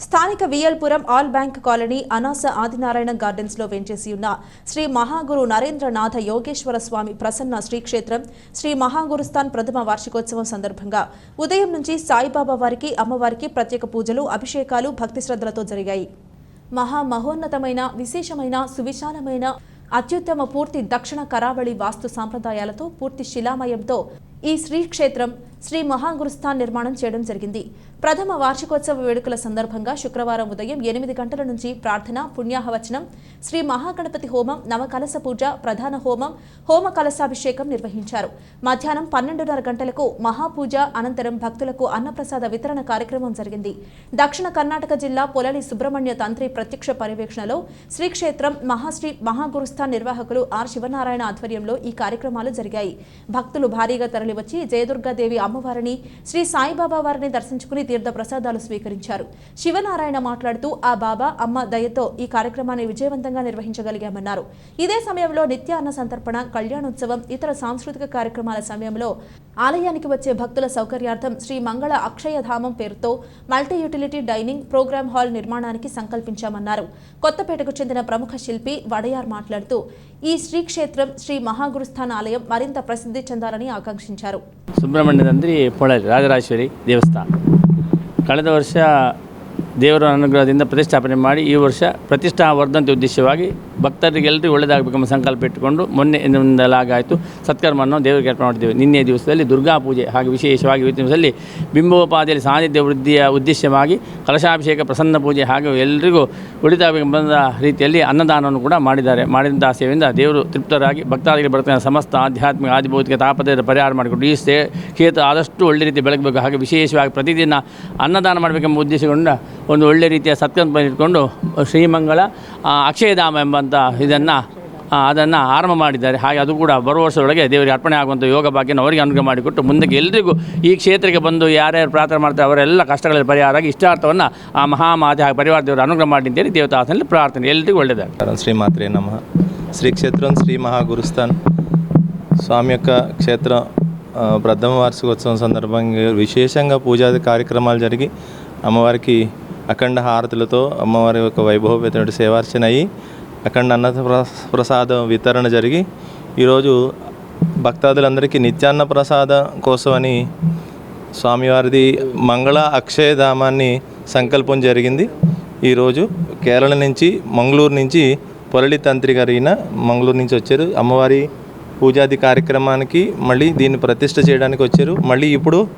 స్థానిక Viyalpuram all bank colony అనాస ఆదినారాయణ గార్డెన్స్లో వెంచేసి ఉన్న శ్రీ మహాగురు నరేంద్రనాథ యోగేశ్వర స్వామి ప్రసన్న శ్రీక్షేత్రం శ్రీ మహాగురుస్థాన్ ప్రథమ వార్షికోత్సవం సందర్భంగా ఉదయం నుంచి సాయిబాబా వారికి అమ్మవారికి ప్రత్యేక పూజలు అభిషేకాలు భక్తి శ్రద్ధలతో జరిగాయి. మహా మహోన్నతమైన విశేషమైన సువిశాలమైన అత్యుత్తమ పూర్తి దక్షిణ కరావళి వాస్తు సాంప్రదాయాలతో పూర్తి శిలామయంతో ఈ శ్రీక్షేత్రం శ్రీ మహాగురుస్థాన్ నిర్మాణం చేయడం జరిగింది. ప్రథమ వార్షికోత్సవ వేడుకల సందర్భంగా శుక్రవారం ఉదయం ఎనిమిది గంటల నుంచి ప్రార్థన పుణ్యాహవచనం శ్రీ మహాగణపతి హోమం నవకలస పూజ ప్రధాన హోమం హోమ కలశాభిషేకం నిర్వహించారు. మధ్యాహ్నం పన్నెండున్నర గంటలకు మహాపూజ అనంతరం భక్తులకు అన్నప్రసాద వితరణ కార్యక్రమం జరిగింది. దక్షిణ కర్ణాటక జిల్లా పొలలి సుబ్రహ్మణ్య తంత్రి ప్రత్యక్ష పర్యవేక్షణలో శ్రీక్షేత్రం మహాశ్రీ మహాగురుస్థాన్ నిర్వాహకులు ఆర్ శివనారాయణ ఆధ్వర్యంలో ఈ కార్యక్రమాలు జరిగాయి. భక్తులు భారీగా భక్తులు వచ్చి జయదుర్గాదేవి అమ్మవారిని శ్రీ సాయిబాబా వారిని దర్శించుకుని తీర్థ ప్రసాదాలు స్వీకరించారు. శివనారాయణ మాట్లాడుతూ ఆ బాబా అమ్మ దయతో ఈ కార్యక్రమాన్ని విజయవంతంగా నిర్వహించగలిగామన్నారు. ఇదే సమయంలో నిత్యాన్న సంతర్పణ కళ్యాణోత్సవం ఇతర సాంస్కృతిక కార్యక్రమాల సమయంలో ఆలయానికి వచ్చే భక్తుల సౌకర్యార్థం శ్రీ మంగళ అక్షయధామం పేరుతో multi utility dining programme hall నిర్మాణానికి సంకల్పించామన్నారు. కొత్తపేటకు చెందిన ప్రముఖ శిల్పి వడయార్ మాట్లాడుతూ ఈ శ్రీక్షేత్రం శ్రీ మహాగురుస్థాన్ ఆలయం మరింత ప్రసిద్ధి చెందాలని ఆకాంక్షించారు. ಸುಬ್ರಹ್ಮಣ್ಯ ತಂದ್ರಿ ಪೊಳಲಿ ರಾಜರಾಜೇಶ್ವರಿ ದೇವಸ್ಥಾನ ಕಳೆದ ವರ್ಷ ದೇವರ ಅನುಗ್ರಹದಿಂದ ಪ್ರತಿಷ್ಠಾಪನೆ ಮಾಡಿ ಈ ವರ್ಷ ಪ್ರತಿಷ್ಠಾ ವರ್ಧಂತಿ ಉದ್ದೇಶವಾಗಿ ಭಕ್ತರಿಗೆಲ್ಲರಿಗೂ ಒಳ್ಳೆಯದಾಗಬೇಕೆಂಬ ಸಂಕಲ್ಪ ಇಟ್ಟುಕೊಂಡು ಮೊನ್ನೆ ಲಾಗಾಯಿತು ಸತ್ಕರ್ಮವನ್ನು ದೇವರಿಗೆ ಅರ್ಪಣೆ ಮಾಡಿದ್ದೇವೆ ನಿನ್ನೆ ದಿವಸದಲ್ಲಿ ದುರ್ಗಾ ಪೂಜೆ ಹಾಗೆ ವಿಶೇಷವಾಗಿ ಇವತ್ತಿನ ದಿವಸದಲ್ಲಿ ಬಿಂಬೋಪಾದಿಯಲ್ಲಿ ಸಾನ್ನಿಧ್ಯ ವೃದ್ಧಿಯ ಉದ್ದೇಶವಾಗಿ ಕಲಶಾಭಿಷೇಕ ಪ್ರಸನ್ನ ಪೂಜೆ ಹಾಗೂ ಎಲ್ಲರಿಗೂ ಒಳಿತಾಗಬೇಕೆಂಬ ರೀತಿಯಲ್ಲಿ ಅನ್ನದಾನವನ್ನು ಕೂಡ ಮಾಡಿದ್ದಾರೆ. ಮಾಡಿದಂಥ ಸೇವೆಯಿಂದ ದೇವರು ತೃಪ್ತರಾಗಿ ಭಕ್ತಾದಿಗಳು ಬರ್ತಾನೆ ಸಮಸ್ತ ಆಧ್ಯಾತ್ಮಿಕ, ಆದಿಭೌತಿಕ ತಾಪದ ಪರಿಹಾರ ಮಾಡಿಕೊಂಡು ಈ ಸೇ, ಕ್ಷೇತ್ರ ಆದಷ್ಟು ಒಳ್ಳೆ ರೀತಿ ಬೆಳಗಬೇಕು ಹಾಗೆ ವಿಶೇಷವಾಗಿ ಪ್ರತಿದಿನ ಅನ್ನದಾನ ಮಾಡಬೇಕೆಂಬ ಉದ್ದೇಶಗೊಂಡ ಒಂದು ಒಳ್ಳೆ ರೀತಿಯ ಸತ್ಕಲ್ಪ ಇಟ್ಕೊಂಡು ಶ್ರೀಮಂಗಳ ಆ, ಅಕ್ಷಯಧಾಮ ಎಂಬಂಥ ಇದನ್ನು ಅದನ್ನು ಆರಂಭ ಮಾಡಿದ್ದಾರೆ ಹಾಗೆ ಅದು ಕೂಡ ಬರುವ ವರ್ಷದೊಳಗೆ ದೇವರಿಗೆ ಅರ್ಪಣೆ ಆಗುವಂಥ ಯೋಗ ಭಾಗ್ಯನ ಅವರಿಗೆ ಅನುಗ್ರಹ ಮಾಡಿಕೊಟ್ಟು ಮುಂದಕ್ಕೆ ಎಲ್ಲರಿಗೂ ಈ ಕ್ಷೇತ್ರಕ್ಕೆ ಬಂದು ಯಾರ್ಯಾರು ಪ್ರಾರ್ಥನೆ ಮಾಡ್ತಾರೆ ಅವರೆಲ್ಲ ಕಷ್ಟಗಳಲ್ಲಿ ಪರಿಹಾರ ಆಗಿ ಇಷ್ಟಾರ್ಥವನ್ನು ಆ ಮಹಾಮಾತೆ ಹಾಗೂ ಪರಿವಾರ ದೇವರು ಅನುಗ್ರಹ ಮಾಡಿ ಅಂತೇಳಿ ದೇವತಾಸನಲ್ಲಿ ಪ್ರಾರ್ಥನೆ ಎಲ್ಲರಿಗೂ ಒಳ್ಳೆಯದಾಗಲಿ నమస్కారం శ్రీమాత్రే నమ శ్రీ క్షేత్రం శ్రీ మహాగురుస్థాన్ స్వామి యొక్క క్షేత్రం ఆ, ప్రథమ వార్షికోత్సవం సందర్భంగా విశేషంగా పూజాది కార్యక్రమాలు జరిగి అమ్మవారికి అఖండ హారతులతో అమ్మవారి యొక్క వైభవపేతమైన సేవార్చన అయ్యి అఖండ అన్న ప్రసాదం వితరణ జరిగి ఈరోజు భక్తాదులందరికీ నిత్యాన్న ప్రసాదం కోసమని స్వామివారిది మంగళ అక్షయధామాన్ని సంకల్పం జరిగింది. ఈరోజు కేరళ నుంచి మంగళూరు నుంచి పొరళి తంత్రి గారు ఈయన మంగళూరు నుంచి వచ్చారు. అమ్మవారి పూజాది కార్యక్రమానికి మళ్ళీ దీన్ని ప్రతిష్ట చేయడానికి వచ్చారు. మళ్ళీ ఇప్పుడు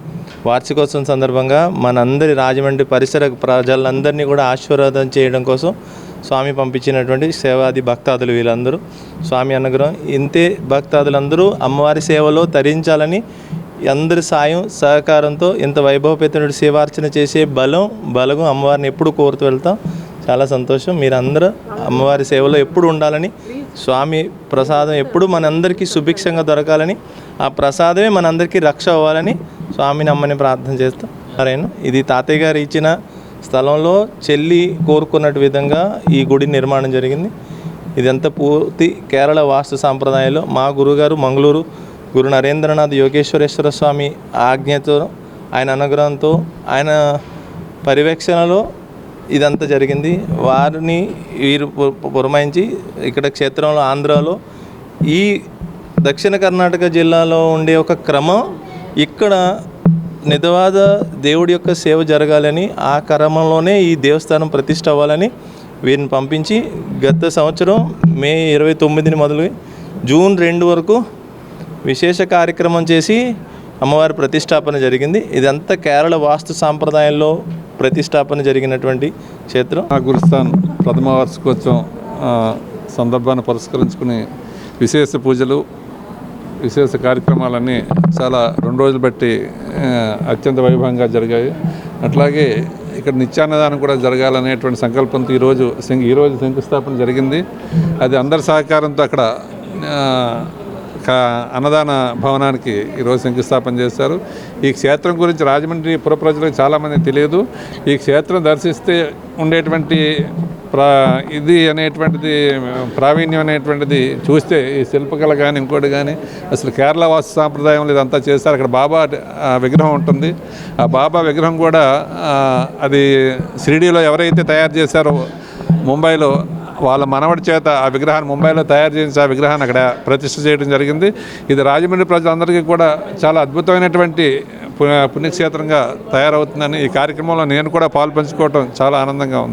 వార్షికోత్సవం సందర్భంగా మనందరి రాజమండ్రి పరిసర ప్రజలందరినీ కూడా ఆశీర్వాదం చేయడం కోసం స్వామి పంపించినటువంటి సేవాది భక్తాదులు వీళ్ళందరూ. స్వామి అనుగ్రహం. ఇంతే భక్తాదులందరూ అమ్మవారి సేవలో తరించాలని అందరి సాయం సహకారంతో ఇంత వైభవపేతనుడు సేవార్చన చేసే బలం బలగం అమ్మవారిని ఎప్పుడు కోరుతూ వెళ్తాం. చాలా సంతోషం. మీరందరూ అమ్మవారి సేవలో ఎప్పుడు ఉండాలని స్వామి ప్రసాదం ఎప్పుడు మనందరికీ సుభిక్షంగా దొరకాలని ఆ ప్రసాదమే మనందరికీ రక్ష అవ్వాలని స్వామిని అమ్మని ప్రార్థన చేస్తాం సరేనా ఇది తాతయ్య గారు ఇచ్చిన స్థలంలో చెల్లి కోరుకున్నట్టు విధంగా ఈ గుడి నిర్మాణం జరిగింది. ఇదంతా పూర్తి కేరళ వాస్తు సాంప్రదాయంలో మా గురుగారు మంగళూరు గురు నరేంద్రనాథ్ యోగేశ్వరేశ్వర స్వామి ఆజ్ఞతో ఆయన అనుగ్రహంతో ఆయన పర్యవేక్షణలో ఇదంతా జరిగింది. వారిని వీరు పు- పురమాయించి ఇక్కడ క్షేత్రంలో ఆంధ్రాలో ఈ దక్షిణ కర్ణాటక జిల్లాలో ఉండే ఒక క్రమం ఇక్కడ నిజవాద దేవుడి యొక్క సేవ జరగాలని ఆ క్రమంలోనే ఈ దేవస్థానం ప్రతిష్ట అవ్వాలని వీరిని పంపించి గత సంవత్సరం మే ఇరవై తొమ్మిదిని మొదలు జూన్ రెండు వరకు విశేష కార్యక్రమం చేసి అమ్మవారి ప్రతిష్టాపన జరిగింది. ఇదంతా కేరళ వాస్తు సాంప్రదాయంలో ప్రతిష్టాపన జరిగినటువంటి క్షేత్రం. ఆ గురుస్థాన్ ప్రథమ వార్షికోత్సవం సందర్భాన్ని పురస్కరించుకుని విశేష పూజలు విశేష కార్యక్రమాలన్నీ చాలా రెండు రోజులు బట్టి అత్యంత వైభవంగా జరిగాయి. అట్లాగే ఇక్కడ నిత్యాన్నదానం కూడా జరగాలనేటువంటి సంకల్పంతో ఈరోజు శం- ఈరోజు శంకుస్థాపన జరిగింది. అది అందరి సహకారంతో అక్కడ అన్నదాన భవనానికి ఈరోజు శంకుస్థాపన చేశారు. ఈ క్షేత్రం గురించి రాజమండ్రి పుర ప్రజలకు చాలామంది తెలియదు. ఈ క్షేత్రం దర్శిస్తే ఉండేటువంటి ప్రా ఇది అనేటువంటిది ప్రావీణ్యం అనేటువంటిది చూస్తే ఈ శిల్పకళ కానీ ఇంకోటి కానీ అసలు కేరళ వాస్తు సాంప్రదాయంలో ఇదంతా చేస్తారు అక్కడ బాబా ఆ, విగ్రహం ఉంటుంది. ఆ బాబా విగ్రహం కూడా అది షిరిడీలో ఎవరైతే తయారు చేశారో ముంబైలో వాళ్ళ మనవడి చేత ఆ విగ్రహాన్ని ముంబైలో తయారు చేసి ఆ విగ్రహాన్ని అక్కడ ప్రతిష్ఠ చేయడం జరిగింది. ఇది రాజమండ్రి ప్రజలందరికీ కూడా చాలా అద్భుతమైనటువంటి పు- పుణ్యక్షేత్రంగా తయారవుతుందని ఈ కార్యక్రమంలో నేను కూడా పాల్పంచుకోవటం చాలా ఆనందంగా ఉంది.